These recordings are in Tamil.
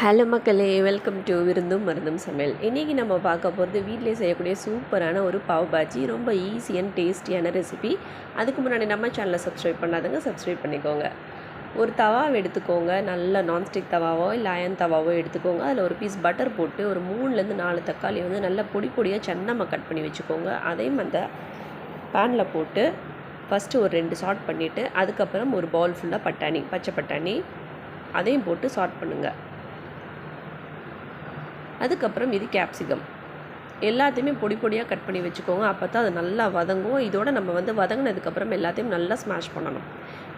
ஹலோ மக்களே வெல்கம் டு விருந்தும் மருந்தும் சமையல். இன்றைக்கி நம்ம பார்க்க போகிறது வீட்டிலே செய்யக்கூடிய சூப்பரான ஒரு பாவ் பாஜி ரொம்ப ஈஸி அண்ட் டேஸ்டியான ரெசிபி அதுக்கு முன்னாடி நம்ம சேனலை சப்ஸ்கிரைப் பண்ணாதுங்க சப்ஸ்கிரைப் பண்ணிக்கோங்க. ஒரு தவாவை எடுத்துக்கோங்க. நல்ல நான்ஸ்டிக் தவாவோ இல்லை அயன் தவாவோ எடுத்துக்கோங்க. அதில் ஒரு பீஸ் பட்டர் போட்டு ஒரு மூணுலேருந்து நாலு தக்காளி வந்து நல்லா பொடி பொடியாக சன்னமாக கட் பண்ணி வச்சுக்கோங்க. அதையும் அந்த பேனில் போட்டு ஃபஸ்ட்டு ஒரு ரெண்டு சார்ட் பண்ணிவிட்டு அதுக்கப்புறம் ஒரு பவுல் ஃபுல்லாக பட்டாணி பச்சை பட்டாணி அதையும் போட்டு சார்ட் பண்ணுங்கள் அதுக்கப்புறம் இது கேப்சிகம் எல்லாத்தையுமே பொடி பொடியாக கட் பண்ணி வச்சுக்கோங்க. அப்போ தான் அது நல்லா வதங்கும். இதோட நம்ம வந்து வதங்கினதுக்கப்புறம் எல்லாத்தையும் நல்லா ஸ்மாஷ் பண்ணணும்.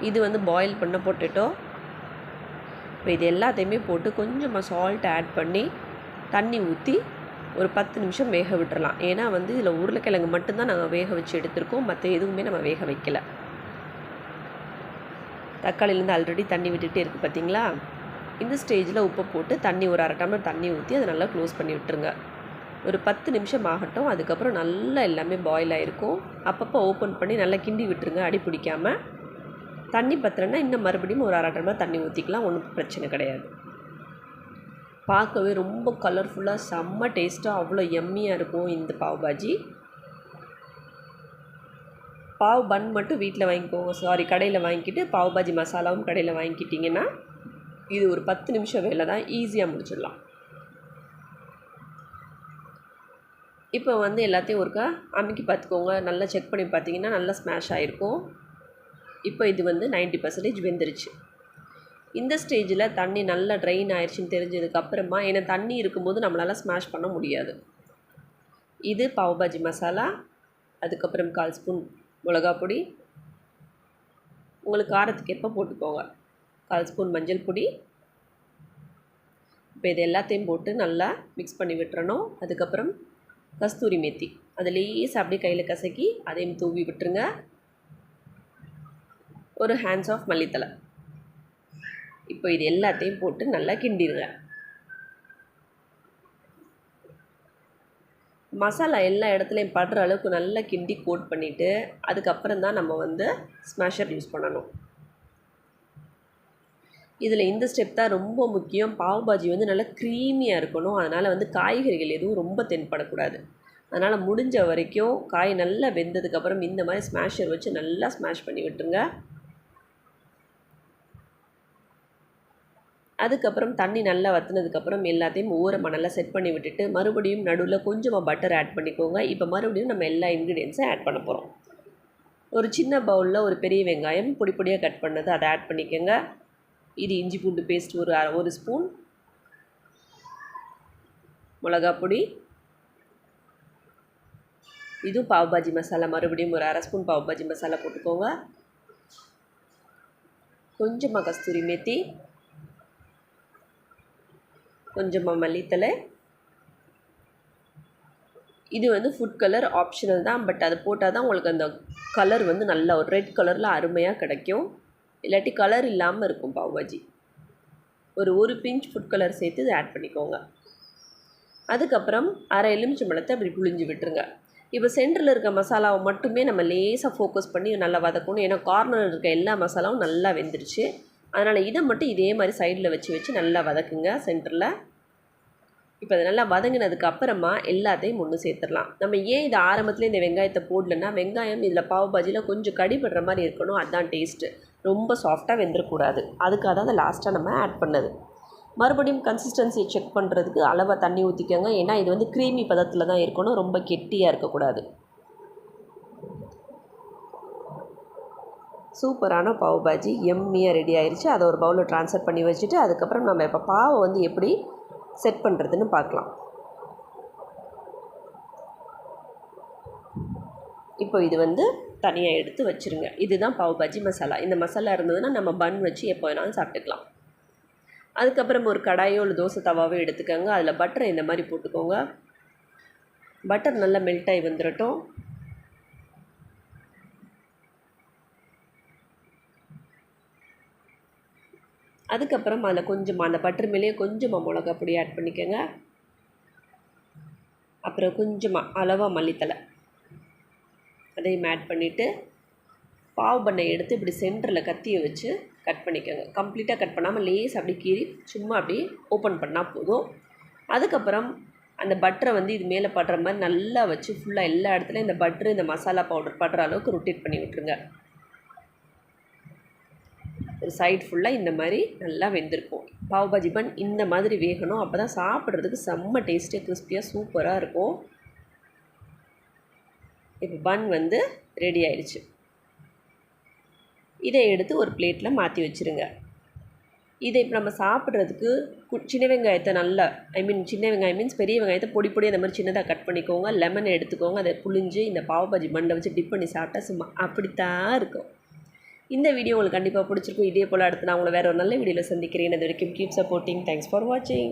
இது வந்து பாயில் பண்ண போட்டுட்டோ இப்போ இது எல்லாத்தையுமே போட்டு கொஞ்சமாக சால்ட் ஆட் பண்ணி தண்ணி ஊற்றி ஒரு பத்து நிமிஷம் வேக விட்டுறலாம். ஏன்னா வந்து இதில் உருளைக்கிழங்கு மட்டும்தான் நாங்கள் வேக வச்சு எடுத்திருக்கோம். மற்ற எதுவுமே நம்ம வேக வைக்கல. தக்காளிலேருந்து ஆல்ரெடி தண்ணி விட்டுகிட்டே இருக்குது பார்த்தீங்களா இந்த ஸ்டேஜில் உப்பை போட்டு தண்ணி ஒரு அரை டம்ளர் தண்ணி ஊற்றி அதை நல்லா க்ளோஸ் பண்ணி விட்டுருங்க. ஒரு பத்து நிமிஷம் ஆகட்டும் அதுக்கப்புறம் நல்லா எல்லாமே பாயில் ஆகிருக்கும் அப்பப்போ ஓப்பன் பண்ணி நல்லா கிண்டி விட்டுருங்க அடி பிடிக்காமல் தண்ணி பத்திரன்னா இன்னும் மறுபடியும் ஒரு அரை டம்ளர் தண்ணி ஊற்றிக்கலாம் ஒன்றும் பிரச்சனை கிடையாது. பார்க்கவே ரொம்ப கலர்ஃபுல்லாக செம்ம டேஸ்ட்டாக அவ்வளோ எம்மியாக இருக்கும் இந்த பாவ் பாஜி. பாவ் பன் மட்டும் வீட்டில் வாங்கிக்கோங்க. சாரி கடையில் வாங்கிக்கிட்டு பாவ் பாஜி மசாலாவும் கடையில் வாங்கிக்கிட்டிங்கன்னா இது ஒரு பத்து நிமிஷம் வேலை தான் ஈஸியாக முடிச்சிடலாம். இப்போ வந்து எல்லாத்தையும் ஒருக்கா அமுக்கி பார்த்துக்கோங்க. நல்லா செக் பண்ணி பார்த்தீங்கன்னா நல்லா ஸ்மாஷ் ஆகிருக்கும் இப்போ இது வந்து நைன்ட்டி பர்சன்டேஜ் வெந்துருச்சு. இந்த ஸ்டேஜில் தண்ணி நல்லா ட்ரைன் ஆயிடுச்சுன்னு தெரிஞ்சதுக்கப்புறமா ஏன்னா தண்ணி இருக்கும்போது நம்மளால் ஸ்மாஷ் பண்ண முடியாது. இது பாவ்பாஜி மசாலா அதுக்கப்புறம் கால் ஸ்பூன் மிளகா பொடி உங்களுக்கு காரத்துக்கு ஏற்ப போட்டுக்கோங்க. கால் ஸ்பூன் மஞ்சள் பொடி. இப்போ இது எல்லாத்தையும் போட்டு நல்லா மிக்ஸ் பண்ணி விட்டுறணும். அதுக்கப்புறம் கஸ்தூரி மேத்தி. அதை லேசாக அப்படியே கையில் கசக்கி அதையும் தூவி விட்டுருங்க. ஒரு ஹேண்ட்ஸ் ஆஃப் மல்லித்தலை இப்போ இது எல்லாத்தையும் போட்டு நல்லா கிண்டிடுங்க மசாலா எல்லா இடத்துலையும் படுற அளவுக்கு நல்லா கிண்டி கோட் பண்ணிவிட்டு அதுக்கப்புறம் தான் நம்ம வந்து ஸ்மாஷர் யூஸ் பண்ணணும். இதில் இந்த ஸ்டெப் தான் ரொம்ப முக்கியம். பாவ் பாஜி வந்து நல்லா க்ரீமியாக இருக்கணும். அதனால் வந்து காய்கறிகள் எதுவும் ரொம்ப தென்படக்கூடாது. அதனால் முடிஞ்ச வரைக்கும் காய் நல்லா வெந்ததுக்கப்புறம் இந்த மாதிரி ஸ்மாஷர் வச்சு நல்லா ஸ்மாஷ் பண்ணி விட்டுருங்க. அதுக்கப்புறம் தண்ணி நல்லா வற்றினதுக்கப்புறம் எல்லாத்தையும் ஓரமாக நல்லா செட் பண்ணி விட்டுட்டு மறுபடியும் நடுவில் கொஞ்சமாக பட்டர் ஆட் பண்ணிக்கோங்க. இப்போ மறுபடியும் நம்ம எல்லா இன்க்ரீடியன்ஸும் ஆட் பண்ண போகிறோம் ஒரு சின்ன பவுலில் ஒரு பெரிய வெங்காயம் பொடி பொடியாக கட் பண்ணது அதை ஆட் பண்ணிக்கோங்க. இது இஞ்சி பூண்டு பேஸ்ட் ஒரு ஒரு ஸ்பூன் மிளகா பொடி. இதுவும் பாவ் பாஜி மசாலா. மறுபடியும் ஒரு அரை ஸ்பூன் பாவ் பாஜி மசாலா போட்டுக்கோங்க. கொஞ்சமாக கஸ்தூரி மேத்தி. கொஞ்சமாக மல்லித்தலை இது வந்து ஃபுட் கலர் ஆப்ஷனல் தான். பட் அது போட்டால் தான் உங்களுக்கு அந்த கலர் வந்து நல்லா ஒரு ரெட் கலரில் அருமையாக கிடைக்கும். இல்லாட்டி கலர் இல்லாமல் இருக்கும் பாவ் பாஜி ஒரு ஒரு பிஞ்ச் ஃபுட் கலர் சேர்த்து இதை ஆட் பண்ணிக்கோங்க. அதுக்கப்புறம் அரை எலுமிச்சம்பழத்தை அப்படி புழிஞ்சு விட்டுருங்க. இப்போ சென்டரில் இருக்க மசாலாவை மட்டுமே நம்ம லேசாக ஃபோக்கஸ் பண்ணி நல்லா வதக்கணும். ஏன்னா கார்னர் இருக்க எல்லா மசாலாவும் நல்லா வெந்துருச்சு. அதனால் இதை மட்டும் இதே மாதிரி சைடில் வச்சு வச்சு நல்லா வதக்குங்க சென்டரில் இப்போ அதை நல்லா வதங்கினதுக்கு அப்புறமா எல்லாத்தையும் ஒன்று சேர்த்துடலாம். நம்ம ஏன் இது ஆரம்பத்தில் இந்த வெங்காயத்தை போடலன்னா வெங்காயம் இதில் பாவ் பாஜியில் கொஞ்சம் கடிபடுற மாதிரி இருக்கணும். அதுதான் டேஸ்ட்டு ரொம்ப சாஃப்டாக வெந்துடக்கூடாது அதுக்காக தான் அதை லாஸ்ட்டாக நம்ம ஆட் பண்ணது. மறுபடியும் கன்சிஸ்டன்சியை செக் பண்ணுறதுக்கு அளவாக தண்ணி ஊற்றிக்கோங்க ஏன்னா இது வந்து க்ரீமி பதத்தில் தான் இருக்கணும். ரொம்ப கெட்டியாக இருக்கக்கூடாது. சூப்பரான பாவ் பாஜி எம்மியாக ரெடி ஆயிடுச்சு அதை ஒரு பவுலில் ட்ரான்ஸ்ஃபர் பண்ணி வச்சுட்டு அதுக்கப்புறம் நம்ம இப்போ பாவை வந்து எப்படி செட் பண்ணுறதுன்னு பார்க்கலாம். இப்போ இது வந்து தனியாக எடுத்து வச்சுருங்க. இதுதான் பாவ் பாஜி மசாலா. இந்த மசாலா இருந்ததுன்னா நம்ம பன் வச்சு எப்போ வேணாலும் சாப்பிட்டுக்கலாம். அதுக்கப்புறம் ஒரு கடாயோ இல்லை தோசை தவாவோ எடுத்துக்கோங்க. அதில் பட்டரை இந்த மாதிரி போட்டுக்கோங்க. பட்டர் நல்லா மெல்ட் ஆகி வந்துடட்டும் அதுக்கப்புறம் அதில் கொஞ்சமாக அந்த பட்டர் மேலேயே கொஞ்சமாக மிளகா பொடி ஆட் பண்ணிக்கோங்க. அப்புறம் கொஞ்சமாக அளவாக மல்லித்தலை அதையும் ஆட் பண்ணிவிட்டு பாவு பண்ணை எடுத்து இப்படி சென்டரில் கத்தியை வச்சு கட் பண்ணிக்கோங்க. கம்ப்ளீட்டாக கட் பண்ணாமல் லேஸ் அப்படி கீறி சும்மா அப்படியே ஓப்பன் பண்ணால் போதும். அதுக்கப்புறம் அந்த பட்டரை வந்து இது மேலே படுற மாதிரி நல்லா வச்சு ஃபுல்லாக எல்லா இடத்துலையும் இந்த பட்டரு இந்த மசாலா பவுடர் படுற அளவுக்கு ரொட்டேட் பண்ணி விட்டுருங்க. சைடு ஃபுல்லாக இந்த மாதிரி நல்லா வெந்திருக்கும். பாவ் பாஜி பன் இந்த மாதிரி வேகணும். அப்போ தான் சாப்பிட்றதுக்கு செம்ம டேஸ்ட்டு கிறிஸ்பியாக சூப்பராக இருக்கும். இப்போ பன் வந்து ரெடி ஆயிடுச்சு. இதை எடுத்து ஒரு பிளேட்டில் மாற்றி வச்சுருங்க. இதை இப்போ நம்ம சாப்பிட்றதுக்கு கு சின்ன வெங்காயத்தை நல்லா ஐ மீன் சின்ன வெங்காயம் மீன்ஸ் பெரிய வெங்காயத்தை பொடி பொடி அந்த மாதிரி சின்னதாக கட் பண்ணிக்கோங்க. லெமன் எடுத்துக்கோங்க. அதை புளிஞ்சு இந்த பாவ் பாஜி பண்டை வச்சு டிப் பண்ணி சாப்பிட்டா சும்மா அப்படித்தான் இருக்கும். இந்த வீடியோ உங்களுக்கு கண்டிப்பாக பிடிச்சிருக்கும். இதே போல் அடுத்து நான் உங்களை வேறு ஒரு நல்ல வீடியோவில் சந்திக்கிறேன். அது வரைக்கும் கீப் சப்போர்ட்டிங் தேங்க்ஸ் ஃபார் வாட்சிங்